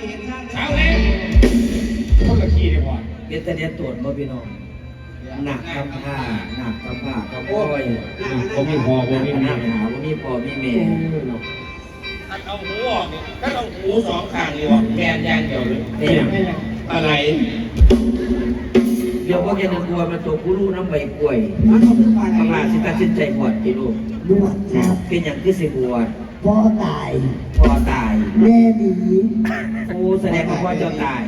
ยเห็นข้างเอาเองคนละขี้ดีกว่าเนตเนียตรวจบ่พี่น้องหนักกำผ้าหนักกำผ้ากับโอ้ยผมมีพอผมมีหมีนักหาบ่มีพ่อมีแม่ถ้าเอาหูออกนี่ถ้าเอาหูสองข้างนี่ออกแกนยางเดียวเลยเนี่ยอะไรเดี๋ยวพวกแกนึกว่ามันตัวผู้รู้น้ำใบกล้วยมันก็คืออะไรบางลาสิตัดสินใจบวชที่ลูกบวชครับเป็นอย่างคือสิบวช พ่อตายพ่อตายแม่หนีโอ้แสดงว่าพ่อเจ้าตาย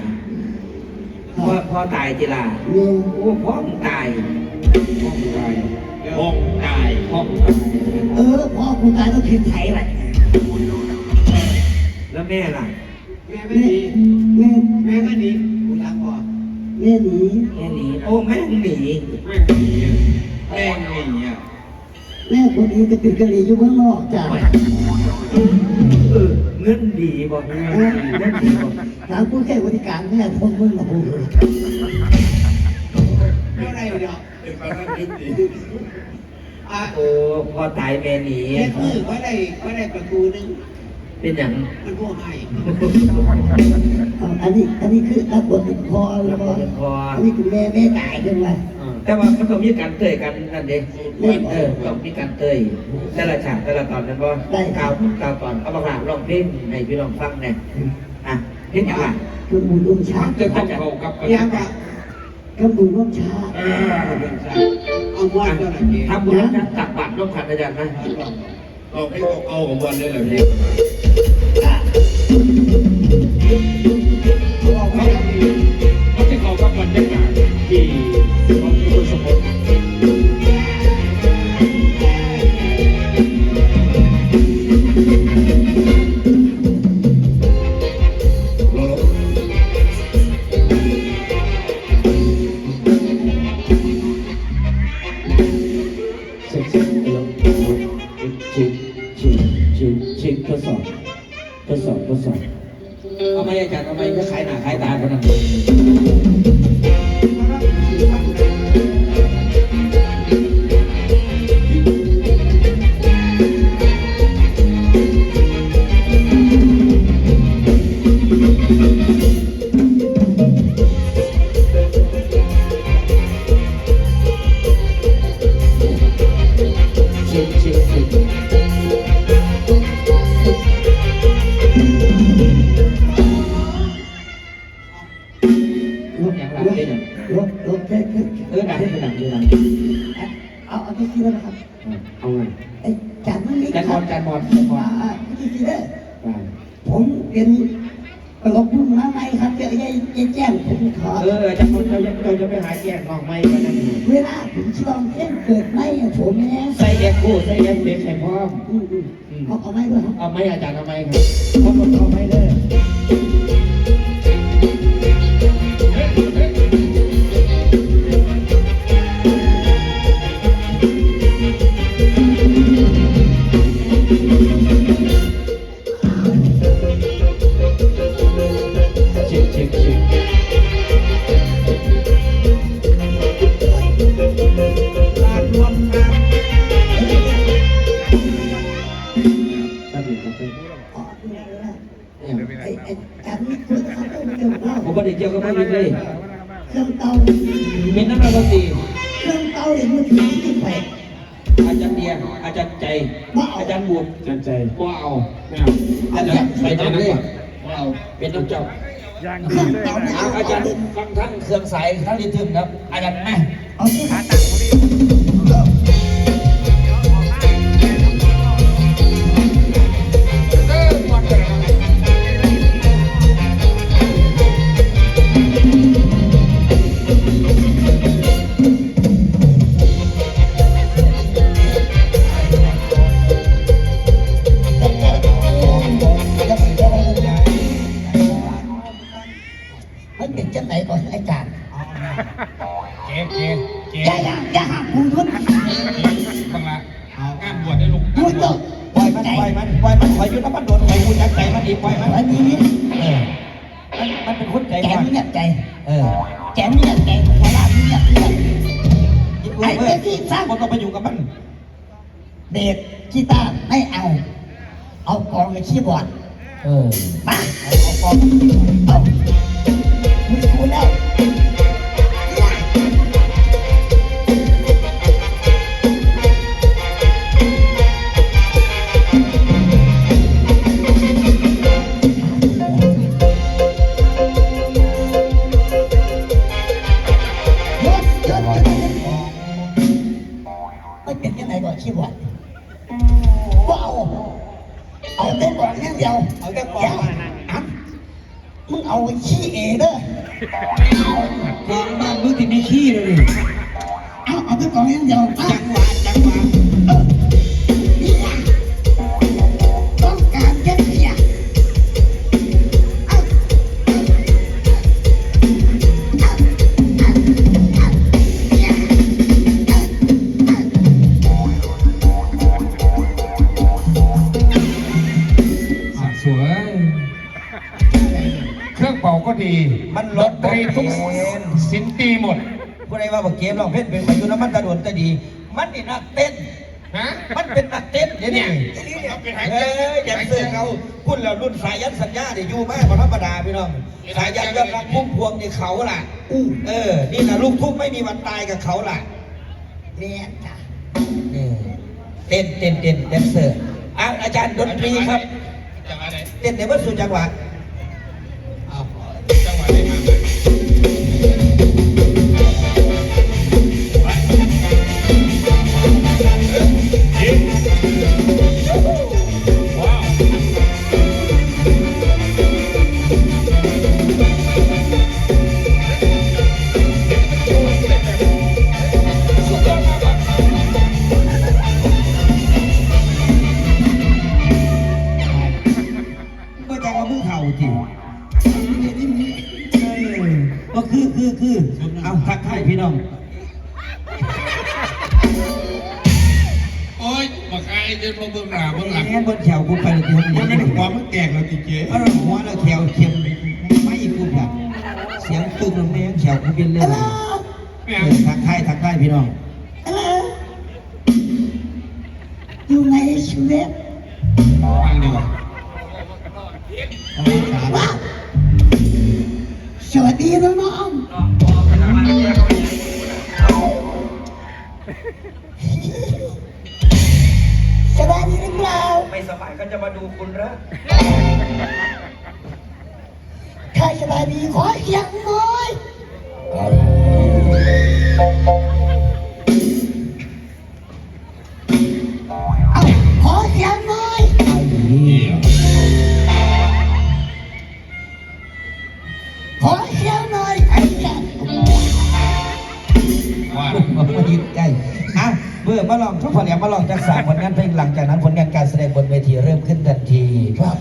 พ่อพ่อตายจิล่ะแม่โอ้พ่อมึงตายห้องตายห้องตายห้องตายเออพ่อกูตายต้องคิดไทยแหละแล้วแม่ล่ะแม่ไม่ดีแม่แม่ก็ดีกูรักพ่อแม่หนีแม่หนีโอ้แม่งหนีแม่งหนีแม่งหนีอะ แม่คนนี้จะเป็นกะหรี่อยู่เมืองนอกจ้ะเออเงินดีบ่เงินเงินดีบ่ถามกูแค่บริการแม่ผมมึงโอ้โหเท่าไรเดียวเป็นปาราดิสติอะโอ้พ่อตายแม่หนีเล็ดมือก็ได้ก็ได้ประตูนึงเป็นอย่างมันพวกให้เอาอันนี้อันนี้คือรับบทเป็นพ่อแล้วก็เป็นพ่ออันนี้คือแม่แม่ตายขึ้นมา แต่ว่ามันต้องมีการเตยกันนั่นเด้เออต้องมีการเตยแต่ละฉากแต่ละตอนนั้นบ่กล่าวกล่าวตอนเอามาฝากร้องเพลงให้พี่น้องฟังแน่อะเพลงอย่างไรคือบุญร่วมชามันติจะต้องเข้ากับยังกะก็บุญร่วมชาติเออเป็นใช่เอาม้วนก็หน่อยเองทำบุญแล้วตักบาตรร่วมกันอาจารย์ไหมเราไม่เอาเอาของวันเลยเหรอพี่เอาไว้ รถรถแค่แค่เออดังให้เป็นดังเลยดังเอาเอาที่ที่แล้วนะครับเอาไงไอ้จานมันนี่จานบอลจานบอลจานบอลอ่าที่ที่แล้วได้ผมเป็นตลกรุ่นมาใหม่ครับจะยายแจ้งผมขอเออจารย์เราจะเราจะไปหาแก้น้องไม่กันนั่นเวลาผมชอบเล่นเกิดไม่ผมแน่ใส่แยกคู่ใส่แยกเด็กใส่พร้อมเอาเอาไม่ด้วยครับเอาไม่อาจารย์เอาไม่ครับเขาบอกเอาไม่เด้อ ผมไม่ได้เกี่ยวกับมันเลยเครื่องเตาเป็นนักดนตรีเครื่องเตาเนี่ยมันคือที่แปลกอาจารย์เดียอาจารย์ใจ อาจารย์บวมจันใจว่าเอาไม่เอาอาจารย์ไปน้ำเลยเอาเป็นน้ำเจ้าเครื่องเตาเนี่ยเอาเอาอาจารย์ฟังทั้งเครื่องสายทั้งลิทึมครับอาจารย์แม่เอาที่มัน ปล่อยมันปล่อยมันปล่อยยุทธมันโดนปล่อยคุณจักใจมันอีกปล่อยมันอันนี้เออมันมันเป็นคนใจแกมันเงียใจเออแกเงียบใจเวลาเงียบเงียไอ้เพื่อนที่สร้างคนต้องไปอยู่กับมันเบสกีตาร์ไม่เอา เอากองกับคีย์บอร์ดเออมาเอาเอาเอาเอามีกูแล้ว ไงก่อนชีวะว้าวเอาแต่ก่อนอย่างเดียวเอาแต่ก่อนเดี๋ยวอะมึงเอาขี้เอเด้อเกมบ้านมึงที่มีขี้เลย เอาเอาแต่ก่อนอย่างเดียวอะจังหวะจังหวะ รื่องเป่าก็ดีมันลดดนตรีทุกสินตีหมดผู้ใดว่าบอกเกมร้องเพลงเป็นประยุทธ์แล้วมันตะโดนตะดี มันนี่นักเต้นฮะมันเป็นนักเต้นเดี๋ยวนี้เอาเป็นหายเฮ้ยอย่าเสือกเขาพูดแล้วรุ่นสายยันสัญญาเนี่ยอยู่มากกว่าธรรมดาพี่น้องสายยันยอดรักพุ่มพวงนี่เขาล่ะอู้เออ นี่นะลูกทุ่งไม่มีวันตายกับเขาล่ะเมียจ้ะนี่เต้นเต้นเต้นแดนเซอร์อะอาจารย์ดนตรีครับจังหวะไหนเต้นในวัดสุจังหวะ น้อง โอ้ยบักไอ้เดินมาเบื้องหน้าเบื้องหลังแง่บนแถวกูไปเลยทีมันไม่ถึงความมันแตกแล้วติเจ๊เอาหัวแล้วแถวเข็มไม่กูแบบเสียงตึกลงแม่งแถวกูเป็นเรื่องฮัลโหลแม่เออทักทายทักทายพี่น้องฮัลโหลอยู่ในชีวิตฟังดีกว่าว้าวสวัสดี เหรอถ้าสบายดีขอเสียงหน่อยเอาขอเสียงหน่อยขอเสียงหน่อยไอ้จันว่ามายืนใกล้อะเมื่อมาลองทุกคนเนี่ยมาลองจากสามผลงานเพลงหลังจากนั้นผลงานการแสดงบนเวทีเริ่มขึ้น ทันที